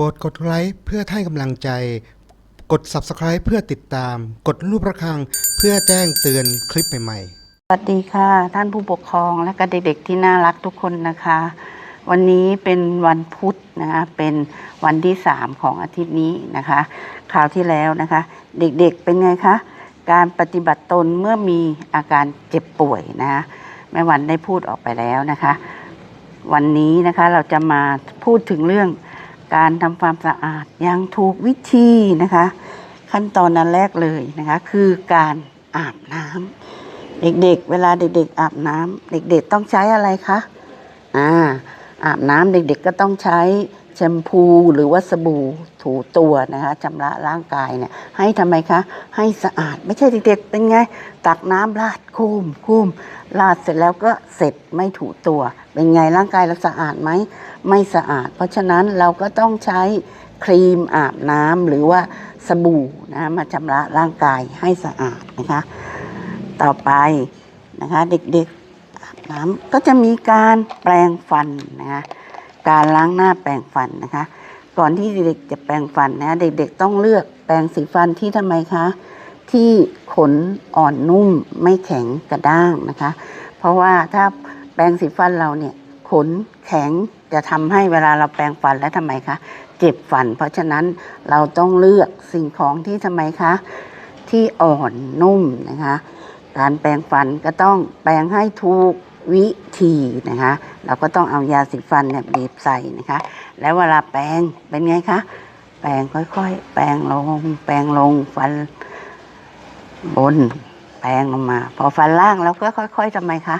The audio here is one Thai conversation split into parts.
รดกดไลค์เพื่อให้กำลังใจ กด Subscribe เพื่อติดตาม กดรูประฆังเพื่อแจ้งเตือนคลิปใหม่ๆ สวัสดีค่ะ ท่านผู้ปกครองและก็เด็กๆที่น่ารักทุกคนนะคะ วันนี้เป็นวันพุธนะคะเป็นวันที่สามของอาทิตย์นี้นะคะคราวที่แล้วนะคะ เด็กๆเป็นไงคะ การปฏิบัติตนเมื่อมีอาการเจ็บป่วยนะคะแม่วันได้พูดออกไปแล้วนะคะ วันนี้นะคะเราจะมาพูดถึงเรื่อง การทำความสะอาดอย่างถูกวิธีนะคะ ขั้นตอนนั้นแรกเลยนะคะ คือการอาบน้ำเด็กๆเวลาเด็ก ๆ อาบน้ำเด็ก ๆ ต้องใช้อะไรคะอ่าอาบน้ำเด็ก ๆ ก็ต้องใช้แชมพูหรือว่าสบู่ถูตัวนะคะชำระร่างกายเนี่ยให้ทำไมคะ ให้สะอาดไม่ใช่เด็กๆเป็นไง ตักน้ำราดคุมคุมราดเสร็จแล้วก็เสร็จไม่ถูตัว เป็นไงร่างกายเราสะอาดไหมไม่สะอาด เพราะฉะนั้นเราก็ต้องใช้ครีมอาบน้ำหรือว่าสบู่นะมาชำระร่างกายให้สะอาดนะคะ ต่อไปนะคะเด็กๆอาบน้ำก็จะมีการแปรงฟันนะคะการล้างหน้าแปรงฟันนะคะ ก่อนที่เด็กๆจะแปรงฟันนะเด็กๆต้องเลือกแปรงสีฟันที่ทำไมคะที่ขนอ่อนนุ่มไม่แข็งกระด้างนะคะ เพราะว่าถ้า แปรงสีฟันเราเนี่ยขนแข็งจะทำให้เวลาเราแปรงฟันแล้วทำไมคะเจ็บฟัน เพราะฉะนั้นเราต้องเลือกสิ่งของที่ทำไมคะที่อ่อนนุ่มนะคะ การแปรงฟันก็ต้องแปรงให้ถูกวิธีนะคะ เราก็ต้องเอายาสีฟันเนี่ยบีบใส่นะคะ แล้วเวลาแปรงเป็นไงคะแปรงค่อยๆ แปรงลง แปรงลงฟันบน แปรงลงมา พอฟันล่างเราก็ค่อยๆทำไมคะ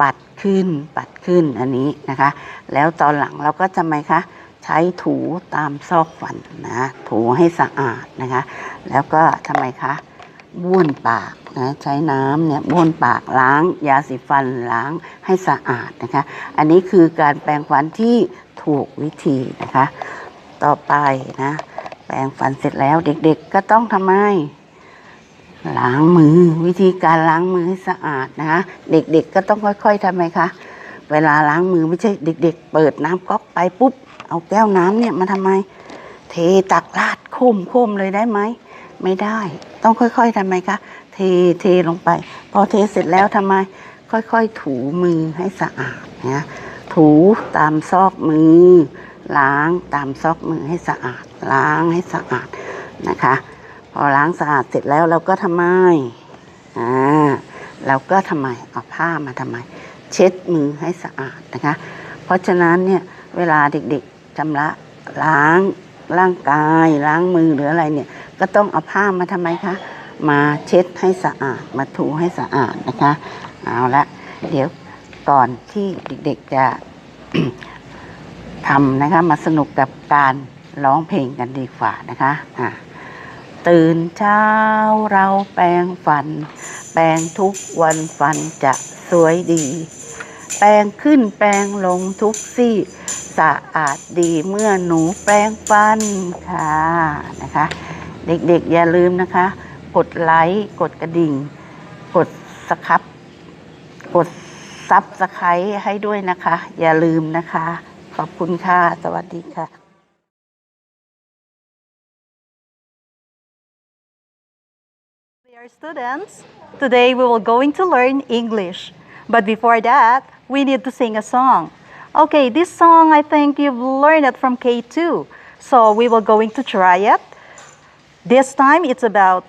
ปัดขึ้นปัดขึ้นอันนี้นะคะ แล้วตอนหลังเราก็ทำไมคะใช้ถูตามซอกฟันนะถูให้สะอาดนะคะ แล้วก็ทำไมคะบ้วนปากนะใช้น้ำเนี่ยบ้วนปากล้างยาสีฟันล้างให้สะอาดนะคะ อันนี้คือการแปรงฟันที่ถูกวิธีนะคะ ต่อไปนะ แปรงฟันเสร็จแล้วเด็กๆก็ต้องทำไม ล้างมือวิธีการล้างมือให้สะอาดนะคะเด็กๆก็ต้องค่อย ๆทำไมคะเวลาล้างมือไม่ใช่เด็ก ๆ เปิดน้ำก๊อกไปปุ๊บ เอาแก้วน้ำเนี่ยมาทำไม เทตักราดคุมคุมเลยได้ไหมไม่ได้ ต้องค่อย ๆทำไมคะเทเทลงไป พอเทเสร็จแล้วทำไม ค่อยๆ ถูมือให้สะอาดนะถูตามซอกมือ ล้างตามซอกมือให้สะอาด ล้างให้สะอาดนะคะ พอล้างสะอาดเสร็จแล้วเราก็ทำไมอ่าเราก็ทำไมเอาผ้ามาทำไม เช็ดมือให้สะอาดนะคะ เพราะฉะนั้นเนี่ยเวลาเด็กๆชำระล้างร่างกายล้างมือหรืออะไรเนี่ย ก็ต้องเอาผ้ามาทำไมคะมาเช็ดให้สะอาดมาถูให้สะอาดนะคะเอาละเดี๋ยวก่อนที่เด็กๆจะทำนะคะมาสนุกกับการร้องเพลงกันดีกว่านะคะอะ ตื่นเช้าเราแปรงฟัน แปรงทุกวันฟันจะสวยดี แปรงขึ้นแปรงลงทุกซี่สะอาดดีเมื่อหนูแปรงฟันค่ะนะคะ เด็กๆอย่าลืมนะคะ กดไลค์กดกระดิ่ง กดสครับกดซับสไครต์ให้ด้วยนะคะ อย่าลืมนะคะ ขอบคุณค่ะ สวัสดีค่ะ Dear students, today we will going to learn English. But before that, we need to sing a song. Okay, this song I think you've learned it from K2. So we will going to try it. This time it's about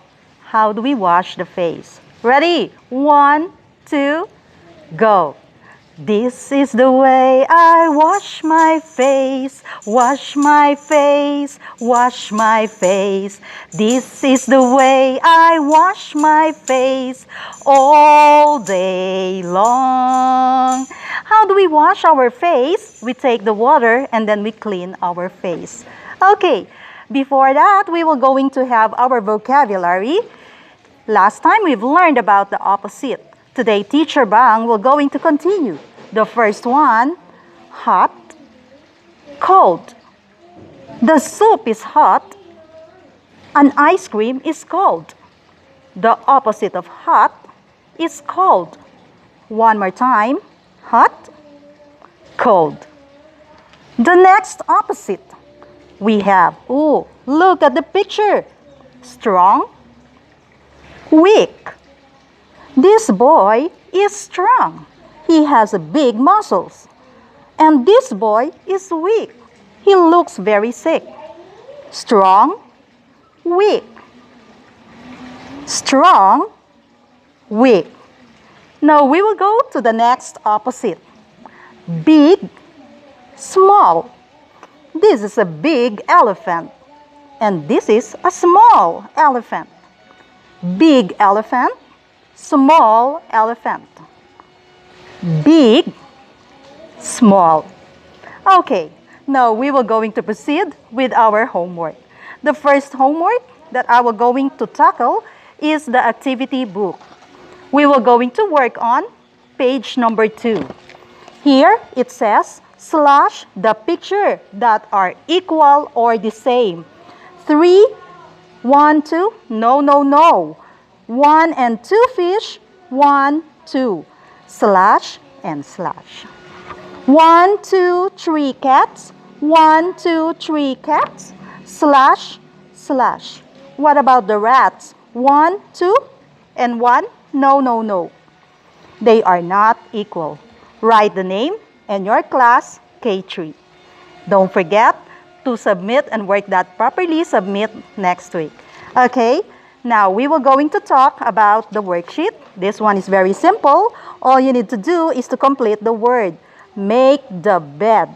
how do we wash the face. Ready? One, two, go. This is the way I wash my face, wash my face, wash my face. This is the way I wash my face all day long. How do we wash our face? We take the water and then we clean our face. Okay, before that, we were going to have our vocabulary. Last time we've learned about the opposite. Today, Teacher Bang will going to continue. The first one, hot, cold. The soup is hot. An ice cream is cold. The opposite of hot is cold. One more time, hot, cold. The next opposite, we have, oh, look at the picture. Strong, weak. This boy is strong. He has big muscles. And this boy is weak. He looks very sick. Strong, weak. Strong, weak. Now we will go to the next opposite. Big, small. This is a big elephant. And this is a small elephant. Big elephant, small elephant. Big, small. Okay, now we will going to proceed with our homework. The first homework that I will going to tackle is the activity book. We will going to work on page number two. Here it says slash the picture that are equal or the same. Three, one, two, no, no, no. One and two fish, one, two. Slash and slash. One, two, three cats. One, two, three cats. Slash, slash. What about the rats? One, two, and one? No, no, no. They are not equal. Write the name and your class K3. Don't forget to submit and work that properly. Submit next week. Okay, now we were going to talk about the worksheet. This one is very simple. All you need to do is to complete the word. Make the bed.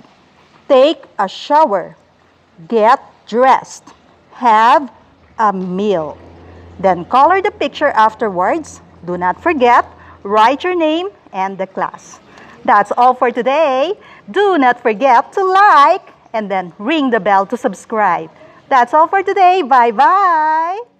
Take a shower. Get dressed. Have a meal. Then color the picture afterwards. Do not forget, write your name and the class. That's all for today. Do not forget to like and then ring the bell to subscribe. That's all for today. Bye bye.